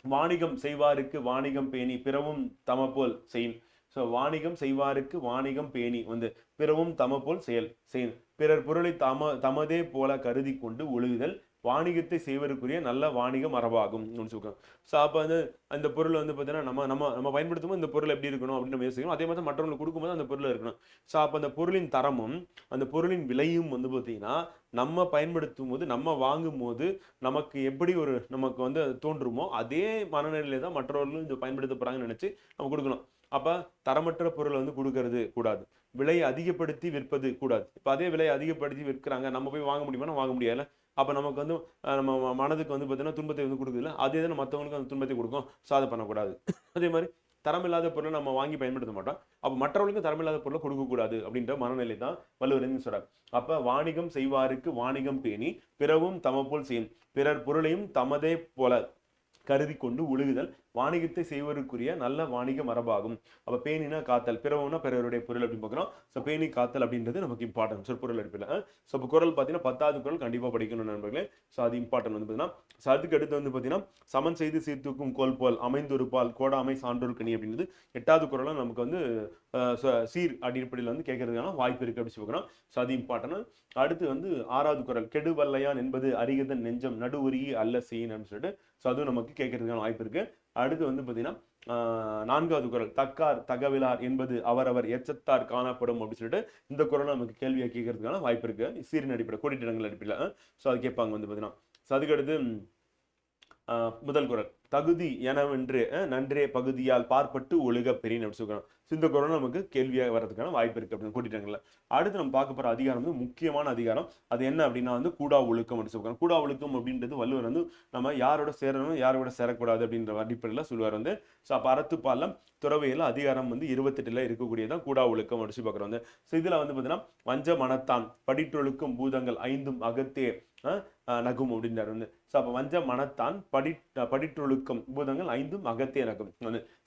வாணிகம் செய்வாருக்கு வாணிகம் பேணி பிறவும் தமபோல் செயின். ஸோ வாணிகம் செய்வாருக்கு வாணிகம் பேணி வந்து பிறவும் தமப்போல் செயல் செயின். பிறர் பொருளை தம தமதே போல கருதி கொண்டு ஒழுகுதல் வாணிகத்தை செய்வதற்குரிய நல்ல வாணிகம் மரபாகும் அப்படின்னு சொல்லுவாங்க ஸோ அப்போ வந்து அந்த பொருள் வந்து பார்த்தீங்கன்னா நம்ம நம்ம நம்ம பயன்படுத்தும் போது இந்த பொருள் எப்படி இருக்கணும் அப்படின்னு நம்ம யோசிக்கணும். அதே மாதிரி மற்றவங்களுக்கு கொடுக்கும்போது அந்த பொருள் இருக்கணும். ஸோ அப்போ அந்த பொருளின் தரமும் அந்த பொருளின் விலையும் வந்து பார்த்தீங்கன்னா நம்ம பயன்படுத்தும் போது நம்ம வாங்கும் போது நமக்கு எப்படி ஒரு நமக்கு வந்து தோன்றுமோ அதே மனநிலையில தான் மற்றவர்களும் இதை பயன்படுத்த போகிறாங்கன்னு நினச்சி நம்ம கொடுக்கணும். அப்போ தரமற்ற பொருளை வந்து கொடுக்கறது கூடாது. விலையை அதிகப்படுத்தி விற்பது கூடாது. இப்போ அதே விலையை அதிகப்படுத்தி விற்கிறாங்க நம்ம போய் வாங்க முடியுமா வாங்க முடியல அப்போ நமக்கு வந்து நம்ம மனதுக்கு வந்து பார்த்தீங்கன்னா துன்பத்தை வந்து கொடுக்குதுல அதே தான் மற்றவங்களுக்கு அந்த துன்பத்தை கொடுக்கும். ஸோ அதை பண்ணக்கூடாது. அதே மாதிரி தரமில்லாத பொருளை நம்ம வாங்கி பயன்படுத்த மாட்டோம். அப்ப மற்றவர்களுக்கு தரமில்லாத பொருளை கொடுக்கக்கூடாது அப்படின்ற மனநிலை தான் வள்ளுவர் வந்து சொல்றார். அப்போ வாணிகம் செய்வாருக்கு வாணிகம் பேணி பிறவும் தமபோல் செய்யும். பிறர் பொருளையும் தமதே போல கருதி கொண்டு ஒழுகுதல் வாணிகத்தை செய்வதற்குரிய நல்ல வாணிக மரபாகும். அப்ப பேணினா காத்தல் பிறவுனா பிறருடைய பொருள் அப்படின்னு பார்க்குறோம் ஸோ பேணி காத்தல் அப்படின்றது நமக்கு இம்பார்ட்டன்ட் சொற்பொருள் அடிப்பில் ஸோ இப்போ குரல் பார்த்தீங்கன்னா பத்தாவது குரல் கண்டிப்பாக படிக்கணும் நண்பர்களே. ஸோ அது இம்பார்ட்டன்ட் வந்து பார்த்தீங்கன்னா ஸோ அதுக்கு அடுத்து வந்து பார்த்தீங்கன்னா சமன் செய்து சீர்தூக்கும் கோல் போல் அமைந்தொருப்பால் கோடாமை சான்றோர் கனி அப்படின்றது எட்டாவது குரலும் நமக்கு வந்து சீர் அடிப்படையில் வந்து கேட்கறதுக்கான வாய்ப்பு இருக்கு அப்படின்னு சொல்லுறோம் ஸோ அது இம்பார்ட்டன்ட் அடுத்து வந்து ஆறாவது குரல் கெடுவல்லையான் என்பது அரிகதன் நெஞ்சம் நடுவுருகி அல்ல செய்யின் அப்படின்னு சொல்லிட்டு ஸோ அதுவும் நமக்கு கேட்கறதுக்கான வாய்ப்பு இருக்கு. அடுத்து வந்து பார்த்தீங்கன்னா நான்காவது குரல் தக்கார் தகவிலார் என்பது அவரவர் எச்சத்தார் காணப்படும் அப்படின்னு சொல்லிட்டு இந்த குரல் நமக்கு கேள்வியை கேட்கறதுக்கான வாய்ப்பு இருக்கு. சீரின் அடிப்படை கூட்டிட்டங்கள் அடிப்படையில். ஸோ அது கேட்பாங்க வந்து பார்த்தீங்கன்னா ஸோ அதுக்கடுத்து முதல் குரல். தகுதி எனவென்று நன்றே பகுதியால் பார்ப்பட்டு ஒழுக பெரியன் அப்படின்னு சொல்றோம் So, இந்த குரல் நமக்கு கேள்வியாக வர்றதுக்கான வாய்ப்பு இருக்கு அப்படின்னு கூட்டிட்டாங்கல்ல. அடுத்து நம்ம பார்க்க போற அதிகாரம் வந்து முக்கியமான அதிகாரம். அது என்ன அப்படின்னா வந்து கூடா ஒழுக்கம் அப்படின்னு சொல்றாங்க. கூடா ஒழுக்கம் அப்படின்றது வள்ளுவர் வந்து நம்ம யாரோட சேரணும் யாரோட சேரக்கூடாது அப்படின்ற அடிப்படையில் சொல்லுவார் வந்து. ஸோ அப்போ அறத்துப்பாலம் துறவையில் அதிகாரம் வந்து இருபத்தெட்டுல இருக்கக்கூடியதான் கூடா ஒழுக்கம் அடிச்சு பார்க்குறோம் வந்து. ஸோ இதில் வந்து பார்த்தீங்கன்னா வஞ்ச மனத்தான் படிற்றொழுக்கும் பூதங்கள் ஐந்தும் அகத்தே நகும் அப்படின்றார் வந்து. ஸோ அப்போ வஞ்ச மனத்தான் படி படிற்றொழுக்கம். பூதங்கள் ஐந்தும் அகத்தே நகும்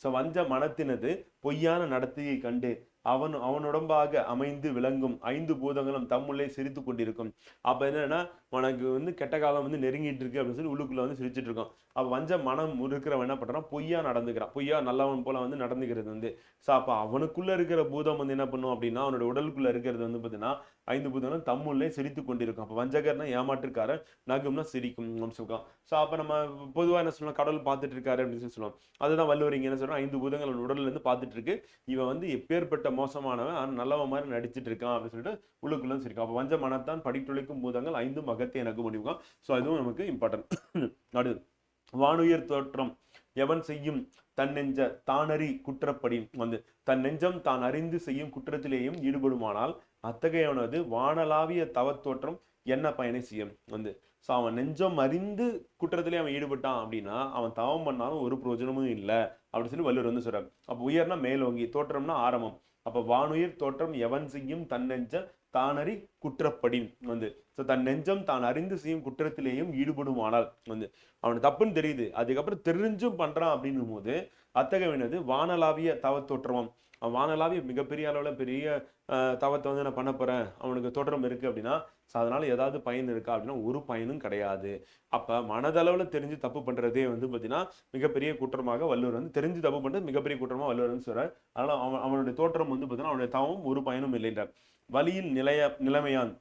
ஸோ வஞ்ச மனத்தினது பொய்யான நடத்தையை கண்டு அவன் அவனுடம்பாக அமைந்து விளங்கும் ஐந்து பூதங்களும் தம்முள்ளே சிரித்து கொண்டிருக்கும். அப்போ என்னன்னா உனக்கு வந்து கெட்ட காலம் வந்து நெருங்கிட்டு இருக்கு அப்படின்னு சொல்லி உள்ளுக்குள்ள வந்து சிரிச்சுட்டு இருக்கோம் அப்போ வஞ்ச மனம் இருக்கிறவன் என்ன பண்ணுறான் பொய்யா நடந்துக்கிறான். பொய்யா நல்லவன் போல வந்து நடந்துக்கிறது வந்து. ஸோ அப்போ அவனுக்குள்ளே இருக்கிற பூதம் வந்து என்ன பண்ணும் அப்படின்னா அவனோட உடலுக்குள்ளே இருக்கிறது வந்து பார்த்தீங்கன்னா ஐந்து பூதங்களும் தம்முள்ளே சிரித்து கொண்டிருக்கும். அப்போ வஞ்சகர்னா ஏமாற்றுக்காரன் நகும்னா சிரிக்கும் அப்படின்னு ஸோ அப்போ நம்ம பொதுவாக என்ன சொல்லலாம் கடவுள் பார்த்துட்டு இருக்காரு அப்படின்னு சொல்லி சொல்லுவோம். அதுதான் வள்ளுவர் என்ன சொல்றோம் ஐந்து பூதங்கள் உடல்ல இருந்து பார்த்துட்டு இருக்கு. இவன் வந்து எப்பேற்பட்ட மோசமானவன் ஆனால் நல்லவன் மாதிரி நடிச்சிட்டு இருக்கான் அப்படின்னு சொல்லிட்டு உள்ளுக்குள்ள வந்து சிரிக்கும் வஞ்ச மனத்தான் படித்துழைக்கும் பூதங்கள் ஐந்தும் அகத்தை எனக்கு முடிவுக்கும் ஸோ அதுவும் நமக்கு இம்பார்ட்டன்ட் அடுத்து வானுயர் தோற்றம். எவன் செய்யும் தன் நெஞ்ச தானறி குற்றப்படி வந்து தன் நெஞ்சம் தான் அறிந்து செய்யும் குற்றத்திலேயும் ஈடுபடுமானால் அத்தகையவனது வானலாவிய தவத்தோற்றம் என்ன பயனை செய்யும்? வந்து ஸோ அவன் நெஞ்சம் அறிந்து குற்றத்திலே அவன் ஈடுபட்டான் அப்படின்னா அவன் தவம் பண்ணாலும் ஒரு பிரயோஜனமும் இல்லை அப்படின்னு சொல்லி வள்ளுவர் வந்து சொல்றாரு. அப்போ உயர்னா மேலோங்கி தோற்றம்னா ஆரம்பம். அப்போ வானுயிர் தோற்றம் எவன் செய்யும் தன் நெஞ்ச தானறி குற்றப்படி வந்து. ஸோ தன் நெஞ்சம் தான் அறிந்து செய்யும் குற்றத்திலேயும் ஈடுபடுமானால் வந்து. அவனுக்கு தப்புன்னு தெரியுது. அதுக்கப்புறம் தெரிஞ்சும் பண்ணுறான் அப்படின்னும் போது அத்தகையவனது வானலாவிய தவத்தோற்றமம். அவன் வானலாவிய மிகப்பெரிய அளவில் பெரிய தவத்தை வந்து நான் பண்ண போகிறேன் அவனுக்கு தோற்றம் இருக்குது அப்படின்னா ஸோ அதனால் ஏதாவது பயன் இருக்கா அப்படின்னா ஒரு பயனும் கிடையாது. அப்போ மனதளவில் தெரிஞ்சு தப்பு பண்ணுறதே வந்து பார்த்தீங்கன்னா மிகப்பெரிய குற்றமாக வள்ளுவர் வந்து தெரிஞ்சு தப்பு பண்ணுறது மிகப்பெரிய குற்றமாக வள்ளுவர் வந்து அதனால் அவன் அவனுடைய தோற்றம் வந்து பார்த்தீங்கன்னா அவனுடைய தவம் ஒரு பயனும் இல்லைன்றார். வலியின் நிலைய நிலைமையான்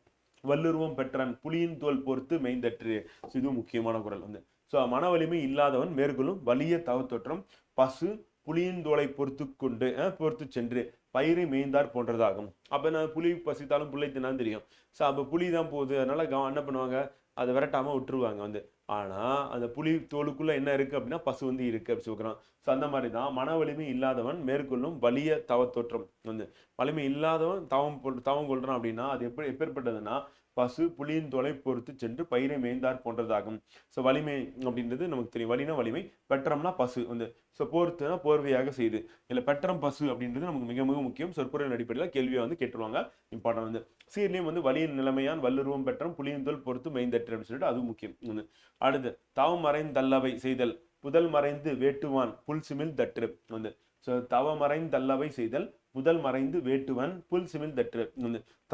வல்லுருவம் பெற்றான் புலியின் தோல் பொறுத்து மெய்ந்தற்று. So, முக்கியமான குரல். வந்து ஸோ மன வலிமை இல்லாதவன் மேற்கொள்ளும் வலிய தவத்தொற்றம் பசு புலியின் தோலை பொறுத்து கொண்டு பொறுத்து சென்று பயிரை மேய்ந்தார் போன்றதாகும். அப்போ நான் புலி பசித்தாலும் புள்ளை தின்னான்னு தெரியும். ஸோ அப்போ புலி தான் போகுது. அதனால என்ன பண்ணுவாங்க? அதை விரட்டாமல் விட்டுருவாங்க. வந்து ஆனால் அந்த புலி தோலுக்குள்ளே என்ன இருக்குது அப்படின்னா பசு வந்து இருக்குது அப்படி சொல்கிறான் ஸோ அந்த மாதிரி தான் மன வலிமை இல்லாதவன் மேற்கொள்ளும் வலிய தவத்தோற்றம். வந்து வலிமை இல்லாதவன் தவம் தவம் கொள்கிறான் அப்படின்னா அது எப்படி எப்பேற்பட்டதுன்னா பசு புலியின் தொலை பொறுத்து சென்று பயிரை மேய்ந்தார் போன்றதாகும். ஸோ வலிமை அப்படின்றது நமக்கு தெரியும். வலினா வலிமை பெற்றம்னா பசு. வந்து ஸோ போர்த்துனா போர்வையாக செய்து. இல்லை பெற்றம் பசு அப்படின்றது நமக்கு மிக மிக முக்கியம். சொற்பொருள் அடிப்படையில் கேள்வியை வந்து கேட்டுருவாங்க. இம்பார்ட்டன் வந்து சீர்லேயும் வந்து வலியின் நிலைமையான் வல்லுருவம் பெற்றம் புலியின் தொல் பொறுத்து மெய்ந்தற்று அப்படின்னு சொல்லிட்டு அது முக்கியம். வந்து அடுத்து தவம் மறைந்தல்லவை செய்தல். புதல் மறைந்து வேட்டுவான் புல் சிமில் தற்று வந்து ஸோ தவ மறைந்தல்லவை செய்தல். முதல் மறைந்து வேட்டுவன் புல் சிமில் தற்று.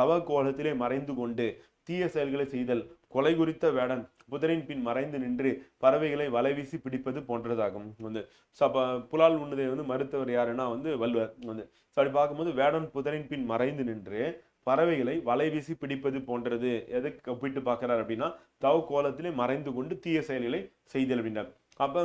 தவ கோலத்திலே மறைந்து கொண்டு தீய செயல்களை செய்தல் கொலை குறித்த வேடன் புதரின் பின் மறைந்து நின்று பறவைகளை வலைவீசி பிடிப்பது போன்றதாகும். வந்து ஸோ அப்போ புலால் உண்ணுதை வந்து மறுத்தவர் யாருன்னா வந்து வள்ளுவர். வந்து ஸோ அப்படி பார்க்கும்போது வேடன் புதரின் பின் மறைந்து நின்று பறவைகளை வலை வீசி பிடிப்பது போன்றது. எதுக்கு ஒப்பிட்டு பார்க்குறாரு அப்படின்னா தவ கோலத்திலே மறைந்து கொண்டு தீய செயல்களை செய்தல் அப்படின்றார். அப்போ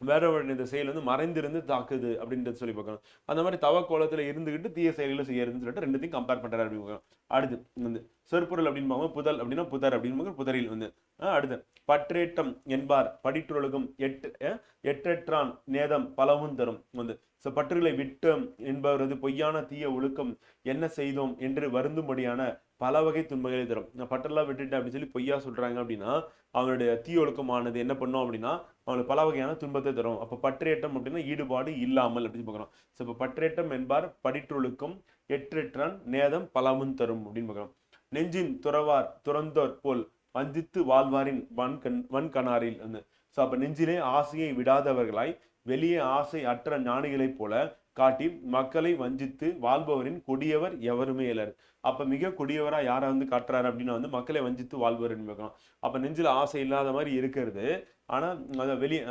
வேற ஒரு இந்த செயல் வந்து மறைந்திருந்து தாக்குது அப்படின்றது சொல்லி பார்க்கணும். அந்த மாதிரி தவ கோலத்தில் இருந்துக்கிட்டு தீய செயல்களை செய்யறதுன்னு சொல்லிட்டு ரெண்டுத்தையும் கம்பேர் பண்ணுறாரு அப்படின்னு அடுத்து வந்து சொற்பொருள் அப்படின்பாங்க புதல் அப்படின்னா புதர் அப்படின்னு புதரில் வந்து. அடுத்து பற்றேட்டம் என்பார் படிற்றுலகம் எட்டு எட்டற்றான் எட்டெற்றான் நேதம் பலவும் தரும். வந்து ஸோ பற்றுகளை விட்டம் என்பவரது பொய்யான தீய ஒழுக்கம் என்ன செய்தோம் என்று வருந்தும்படியான பல வகை துன்பங்களை தரும். நான் பற்றெல்லாம் விட்டுட்டேன் அப்படின்னு சொல்லி பொய்யா சொல்றாங்க அப்படின்னா அவனுடைய தீய ஒழுக்கமானது என்ன பண்ணும் அப்படின்னா அவனுக்கு பல வகையான துன்பத்தை தரும். அப்போ பற்றேட்டம் அப்படின்னா ஈடுபாடு இல்லாமல் அப்படின்னு பார்க்குறோம். ஸோ இப்போ பற்றேட்டம் என்பார் படிற்றொழுக்கம் எற்றெற்றான் நேதம் பலவும் தரும் அப்படின்னு பார்க்குறோம். நெஞ்சின் துறவார் துறந்தோர் போல் வஞ்சித்து வாழ்வாரின் வன்கண் வன்கணாரில் அந்த ஸோ அப்போ நெஞ்சிலே ஆசையை விடாதவர்களாய் வெளியே ஆசை அற்ற ஞானிகளைப் போல காட்டி மக்களை வஞ்சித்து வாழ்பவரின் கொடியவர் எவருமே இலர் அப்போ மிக கொடியவராக யாரை வந்து காட்டுறாரு அப்படின்னா வந்து மக்களை வஞ்சித்து வாழ்பவரின் பார்க்கலாம் அப்போ நெஞ்சில் ஆசை இல்லாத மாதிரி இருக்கிறது. ஆனால் அதை வெளியே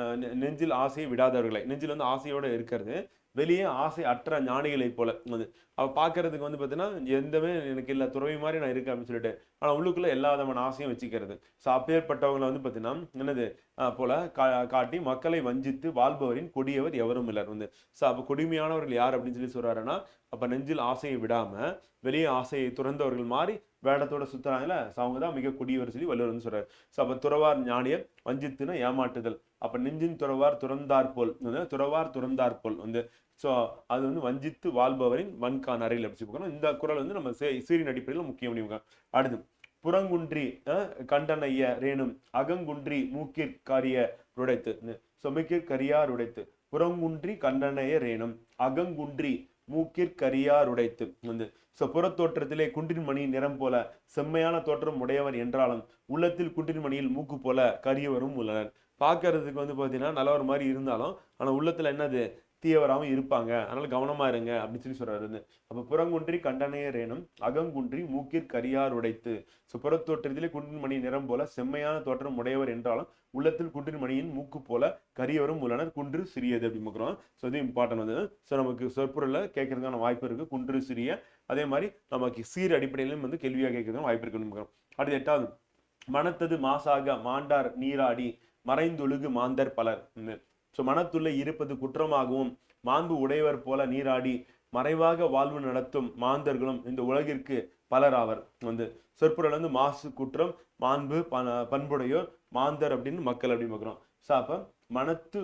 நெஞ்சில் ஆசையை விடாதவர்களை நெஞ்சில் வந்து ஆசையோடு இருக்கிறது. வெளியே ஆசை அற்ற ஞானிகளைப் போல வந்து அவள் பார்க்கறதுக்கு வந்து பார்த்தீங்கன்னா எந்தமே எனக்கு இல்லை துறவி மாதிரி நான் இருக்கேன் அப்படின்னு சொல்லிட்டு. ஆனால் உள்ளுக்குள்ள எல்லா விதமான ஆசையும் வச்சுக்கிறது. ஸோ அப்பேற்பட்டவங்களை வந்து பார்த்தீங்கன்னா என்னது? போல கா காட்டி மக்களை வஞ்சித்து வாழ்பவரின் கொடியவர் எவரும் இல்லை வந்து ஸோ அப்போ கொடுமையானவர்கள் யார் அப்படின்னு சொல்லி சொல்கிறாருன்னா அப்போ நெஞ்சில் ஆசையை விடாமல் வெளியே ஆசையை துறந்தவர்கள் மாறி வேடத்தோட சுத்துறாங்கல்ல? அவங்க தான் மிக கொடியவர் சொல்லி வள்ளுவர் வந்து சொல்றாரு. ஸோ அப்போ துறவார் ஞானியர் வஞ்சித்துனா ஏமாட்டுதல் அப்ப நெஞ்சின் துறவார் துறந்தார் போல். துறவார் துறந்தார் போல் வந்து ஸோ அது வந்து வஞ்சித்து வாழ்பவரின் வன்கான் அறையில் அப்படி சொல்லி இந்த குரல் வந்து நம்ம சீரின் அடிப்படையில் முக்கியம் அப்படிங்க அடுத்து புறங்குன்றி கண்டனைய ரேணும் அகங்குன்றி மூக்கிற்காரிய உடைத்து சொமிக்கிற்கரியார் உடைத்து புறங்குன்றி கண்டனைய ரேணும் அகங்குன்றி மூக்கிற்கரியார் உடைத்து வந்து ஸோ புறத்தோற்றத்திலே குன்றின் மணி நிறம் போல செம்மையான தோற்றம் உடையவர் என்றாலும் உள்ளத்தில் குன்றின் மணியில் மூக்கு போல கரியவரும் உள்ளனர். பார்க்கறதுக்கு வந்து பார்த்தீங்கன்னா நல்லவர் மாதிரி இருந்தாலும் ஆனால் உள்ளத்தில் என்னது? தீயவராகவும் இருப்பாங்க. அதனால கவனமா இருங்க அப்படின்னு சொல்லி சொல்றாரு அப்போ அப்ப புறங்குன்றி கண்டனையரேனும் அகங்குன்றி மூக்கிற் கரியார் உடைத்து. ஸோ புறத்தோற்றத்திலே குன்றின் மணி நிறம் போல செம்மையான தோற்றம் உடையவர் என்றாலும் உள்ளத்தில் குன்றின் மணியின் மூக்கு போல கரியவரும் உள்ளனர். குன்று சிறியது அப்படின்னு பார்க்குறோம் ஸோ இது இம்பார்ட்டன் வந்து. ஸோ நமக்கு சொற்பொருளில் கேட்கறதுக்கான வாய்ப்பு இருக்கு. குன்று சிறிய. அதே மாதிரி நமக்கு சீர் அடிப்படையிலும் வந்து கேள்வியாக கேட்கறதுக்கான வாய்ப்பு இருக்குன்னு பார்க்குறோம் அடுத்து எட்டாவது. மனத்தது மாசாக மாண்டார் நீராடி மறைந்தொழுகு மாந்தர் பலர். ஸோ மனத்துள்ளே இருப்பது குற்றமாகவும் மாண்பு உடையவர் போல நீராடி மறைவாக வாழ்வு நடத்தும் மாந்தர்களும் இந்த உலகிற்கு பலராவர் வந்து சொற்பொருள் வந்து மாசு குற்றம் மாண்பு ப- பண்புடையோர் மாந்தர் அப்படின்னு மக்கள் அப்படின்னு பார்க்குறோம். ஸோ அப்போ மனத்து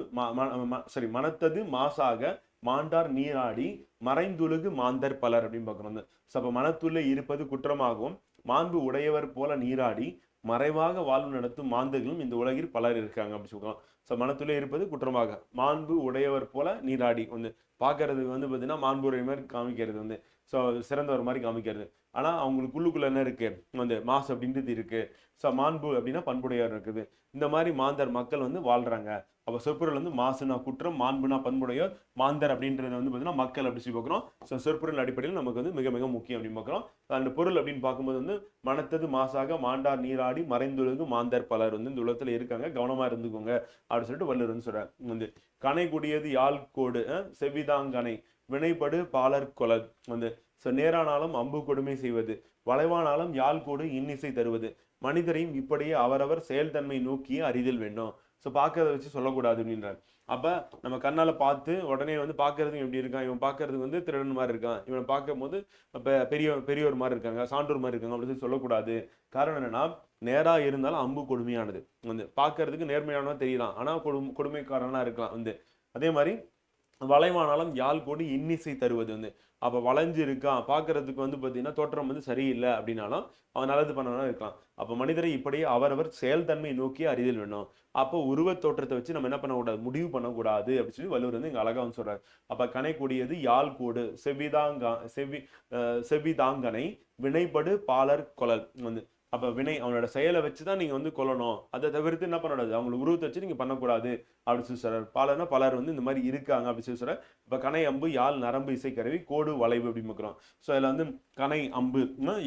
சாரி மனத்தது மாசாக மாண்டார் நீராடி மறைந்துழுகு மாந்தர் பலர் அப்படின்னு பார்க்குறோம். ஸோ அப்போ மனத்துள்ளே இருப்பது குற்றமாகவும் மாண்பு உடையவர் போல நீராடி மறைவாக வாழ்வு நடத்தும் மாந்தர்களும் இந்த உலகில் பலர் இருக்காங்க அப்படின்னு சொல்லலாம் ஸோ மனத்துள்ளே இருப்பது குற்றமாக. மாண்பு உடையவர் போல நீராடி வந்து பார்க்கறது வந்து பார்த்தீங்கன்னா மாண்பு மாதிரி காமிக்கிறது வந்து. ஸோ சிறந்தவர் மாதிரி காமிக்கிறது. ஆனால் அவங்களுக்கு உள்ளுக்குள்ள என்ன இருக்குது வந்து மாசு அப்படின்றது இருக்கு. ஸோ மாண்பு அப்படின்னா பண்புடையவர் இருக்குது. இந்த மாதிரி மாந்தர் மக்கள் வந்து வாழ்றாங்க. அப்போ சொற்பொருள் வந்து மாசுனா குற்றம் மாண்புனா பண்புடையோர் மாந்தர் அப்படின்றத வந்து பார்த்தீங்கன்னா மக்கள் அப்படி சொல்லி பார்க்குறோம். ஸோ சொற்பொருள் அடிப்படையில் நமக்கு வந்து மிக மிக முக்கியம் அப்படின்னு பார்க்குறோம். அந்த பொருள் அப்படின்னு பார்க்கும்போது வந்து மனத்தது மாசாக மாண்டார் நீராடி மறைந்துள்ளது மாந்தர் பலர் வந்து இந்த உலகத்தில் இருக்காங்க. கவனமாக இருந்துக்கோங்க. அப்படின்னு சொல்லிட்டு வள்ளுவர் வந்து வந்து கனை குடியது யாழ் கோடு அஹ், செவ்விதாங்கனை வினைப்படு பாலர் கொலர். வந்து ஸோ நேரானாலும் அம்பு கொடுமை செய்வது வளைவானாலும் யாழ் கோடு இன்னிசை தருவது. மனிதரையும் இப்படியே அவரவர் செயல்தன்மை நோக்கியே அறிதல் வேண்டும். ஸோ பார்க்கறத வச்சு சொல்லக்கூடாது அப்படின்றார். அப்போ நம்ம கண்ணால் பார்த்து உடனே வந்து பார்க்கறதுக்கு எப்படி இருக்கான்? இவன் பார்க்கறதுக்கு வந்து திருடன் மாதிரி இருக்கான். இவனை பார்க்கும்போது இப்போ பெரிய பெரியவர் மாதிரி இருக்காங்க சான்றோர் மாதிரி இருக்காங்க அப்படின்னு சொல்லி சொல்லக்கூடாது. காரணம் என்னென்னா நேராக இருந்தாலும் அம்பு கொடுமையானது. வந்து பார்க்கறதுக்கு நேர்மையானவா தெரியலாம். ஆனால் கொடு கொடுமைக்காரனாக இருக்கலாம் வந்து. அதே மாதிரி வளைவானாலும் யாழ் கோடி இன்னிசை தருவது வந்து. அப்போ வளைஞ்சு இருக்கான் பார்க்கறதுக்கு வந்து பார்த்தீங்கன்னா தோற்றம் வந்து சரியில்லை அப்படின்னாலும் அவன் நல்லது பண்ணவனா இருக்கலாம். அப்போ மனிதரை இப்படியே அவரவர் செயல்தன்மை நோக்கி அறிதல் வேணும். அப்போ உருவத் தோற்றத்தை வச்சு நம்ம என்ன பண்ணக்கூடாது? முடிவு பண்ணக்கூடாது அப்படின்னு சொல்லி வள்ளுவர் வந்து இங்கே அழகாக வந்து சொல்கிறார் அப்போ கனைக்கூடியது யாழ் கோடு. செவ்விதாங்கா செவ்வி செவிதாங்கனை செவ்விதாங்கனை வினைப்படு பாலர் கொலல் வந்து. அப்போ வினை அவனோட செயலை வச்சு தான் நீங்கள் வந்து கொல்லணும். அதை தவிர்த்து என்ன பண்ணக்கூடாது? அவங்கள உருவத்தை வச்சு நீங்கள் பண்ணக்கூடாது. அப்படின்னு சொல்லி சொல்கிறார் பலர்னா பலர் வந்து இந்த மாதிரி இருக்காங்க அப்படின்னு சொல்லி சொல்கிறார் இப்போ கனை அம்பு யாழ் நரம்பு இசைக்கருவி கோடு வளைவு அப்படின்னு பார்க்குறோம் ஸோ அதில் வந்து கனை அம்பு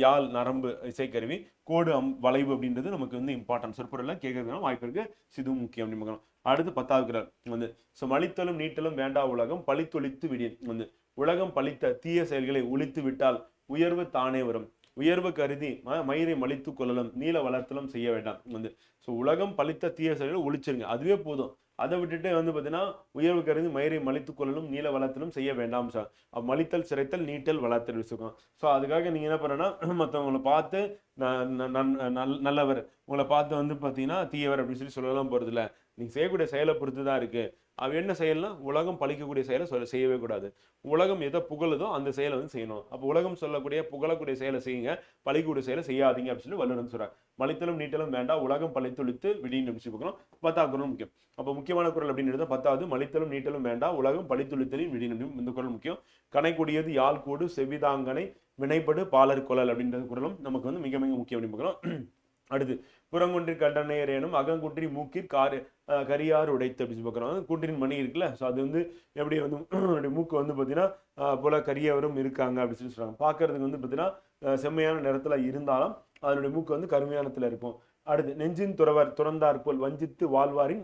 யாழ் நரம்பு இசைக்கருவி கோடு அம் வளைவு அப்படின்றது நமக்கு வந்து இம்பார்ட்டன்ட் சொற்பொருள்லாம் கேட்கறதுனால வாய்ப்பு இருக்குது சிது முக்கியம் அப்படின்னு பார்க்கணும் அடுத்து பத்தாவது வந்து ஸோ மலித்தலும் நீட்டலும் வேண்டா உலகம் பழித்தொழித்து விடின் வந்து உலகம் பழித்த தீய செயல்களை ஒழித்து விட்டால் உயர்வு தானே வரும். உயர்வு கருதி ம- மயிரை மலித்து கொள்ளலும் நீல வளர்த்தலும் செய்ய வேண்டாம். வந்து ஸோ உலகம் பழித்த தீய செயல்கள் ஒழிச்சிருங்க. அதுவே போதும். அதை விட்டுட்டு வந்து பார்த்தீங்கன்னா உயர்வு கருதி மயிரை மலித்து கொள்ளலும் நீல வளர்த்தலும் செய்ய வேண்டாம் சார் மலித்தல் சிறைத்தல் நீட்டல் வளர்த்தல் வச்சுக்கோம் ஸோ அதுக்காக நீங்கள் என்ன பண்ணனா மற்றவங்களை பார்த்து ந- ந- நன்- நல்- நல்லவர். உங்களை பார்த்து வந்து பார்த்தீங்கன்னா தீயவர் அப்படின்னு சொல்லி சொல்லலாம் போகிறதில்ல நீங்கள் செய்யக்கூடிய செயலை பொறுத்து தான் இருக்குது அவ என்ன செயல்னா உலகம் பழிக்கக்கூடிய செயலை சொல்ல செய்யவே கூடாது. உலகம் எதை புகழுதோ அந்த செயலை வந்து செய்யணும். அப்போ உலகம் சொல்லக்கூடிய புகழக்கூடிய செயலை செய்யுங்க. பழிக்கக்கூடிய செயலை செய்யாதீங்க அப்படின்னு சொல்லி வல்லுநர் சொல்கிறாங்க மலித்தலும் நீட்டலும் வேண்டாம். உலகம் பழித்தொழித்து விடின்னு அப்படின்னு பார்க்கணும். பத்தாவது குரல் முக்கியம். அப்போ முக்கியமான குரல் அப்படின்னு எடுத்தா பத்தாவது மலித்தலும் நீட்டலும் வேண்டாம். உலகம் பழித்தொழித்தலையும் விடின் இந்த குரல் முக்கியம். கனைக்கூடியது யாழ் கூடு செவிதாங்கனை வினைப்படு பாலர் குழல் அப்படின்ற குரலும் நமக்கு வந்து மிக மிக முக்கியம் அப்படின்னு பார்க்கணும். அடுத்து புறங்குன்றி கண்டனையரேனும் அகங்குன்றி மூக்கிற் காரு கரியார் உடைத்து அப்படின்னு பார்க்குறோம். குன்றின் மணி இருக்குல்ல ஸோ அது வந்து எப்படி வந்து மூக்கு வந்து பார்த்தீங்கன்னா போல கரியவரும் இருக்காங்க அப்படின்னு சொல்லி சொல்கிறாங்க பார்க்கறதுக்கு வந்து பார்த்தீங்கன்னா செம்மையான நிறத்தில் இருந்தாலும் அதனுடைய மூக்கு வந்து கருமையானத்தில் இருக்கும். அடுத்து நெஞ்சின் துறவர் துறந்தார் போல் வஞ்சித்து வாழ்வாரின்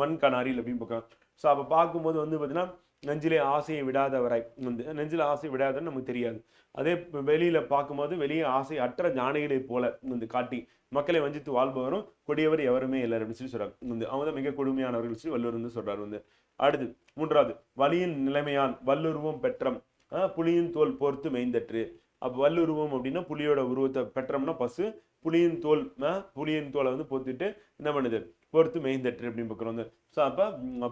மண் கணாரில் அப்படின்னு பார்க்கலாம் ஸோ அப்போ பார்க்கும்போது வந்து பார்த்தீங்கன்னா நெஞ்சிலே ஆசையை விடாதவராய் வந்து நெஞ்சில் ஆசை விடாதன்னு நமக்கு தெரியாது. அதே வெளியில் பார்க்கும்போது வெளியே ஆசை அற்ற ஞானிகளை போல வந்து காட்டி மக்களை வஞ்சித்து வாழ்பவரும் கொடியவர் எவருமே இல்லை அப்படின்னு சொல்லி சொல்றாங்க. வந்து அவங்க தான் மிக கொடுமையானவர்கள் சொல்லி வள்ளுவர் வந்து சொல்றாரு. வந்து அடுத்து மூன்றாவது வலியின் நிலைமையான் வல்லுருவம் பெற்றம் புலியின் தோல் போர்த்து மெய்ந்தற்று. அப்போ வல்லுருவம் அப்படின்னா புலியோட உருவத்தை பெற்றோம்னா பசு புலியின் தோல் புலியின் தோலை வந்து போத்துட்டு என்ன பண்ணுது? பொறுத்து மெய்ந்தற்று அப்படின்னு பார்க்குறோம். வந்து ஸோ அப்போ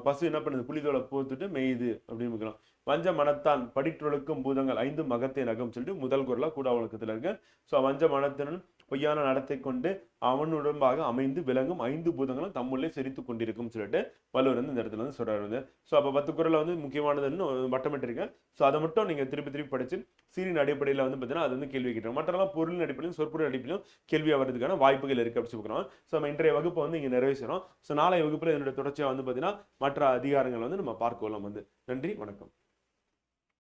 பசு என்ன பண்ணுது? புலிதோலை போத்துட்டு மெய்யுது அப்படின்னு பார்க்குறோம். வஞ்ச மனத்தான் படிற்றொழுக்கும் பூதங்கள் ஐந்து மகத்தை நகம் சொல்லிட்டு முதல் குரலாக கூட ஒழுக்கத்தில் இருக்கு. ஸோ வஞ்ச மனத்தினன் பொய்யான நடத்தை கொண்டு அவனுடம்பாக அமைந்து விளங்கும் ஐந்து பூதங்களும் தம்முள்ளே சிரித்து கொண்டிருக்கும் சொல்லிட்டு வள்ளுவர் வந்து இந்த இடத்துல வந்து சொல்றாரு வந்து. ஸோ அப்போ பத்து குரலை வந்து முக்கியமானதுன்னு வட்டமிட்டிருக்கேன் ஸோ அதை மட்டும் நீங்கள் திருப்பி திருப்பி படிச்சு சீரின் அடிப்படையில் வந்து பார்த்தீங்கன்னா அது வந்து கேள்வி கேட்டோம் மற்றெல்லாம் பொருளின் அடிப்படையிலும் சொற்பொருள் அடிப்படையிலும் கேள்வி வரதுக்கான வாய்ப்புகள் இருக்கு அப்படின்னு சொல்லுறோம் ஸோ நம்ம இன்றைய வகுப்பை வந்து இங்கே நிறைவு ஸோ நாளைய வகுப்பில் என்னோட தொடர்ச்சியாக வந்து பார்த்தீங்கன்னா மற்ற அதிகாரங்கள் வந்து நம்ம பார்க்கலாம் வந்து. நன்றி வணக்கம்.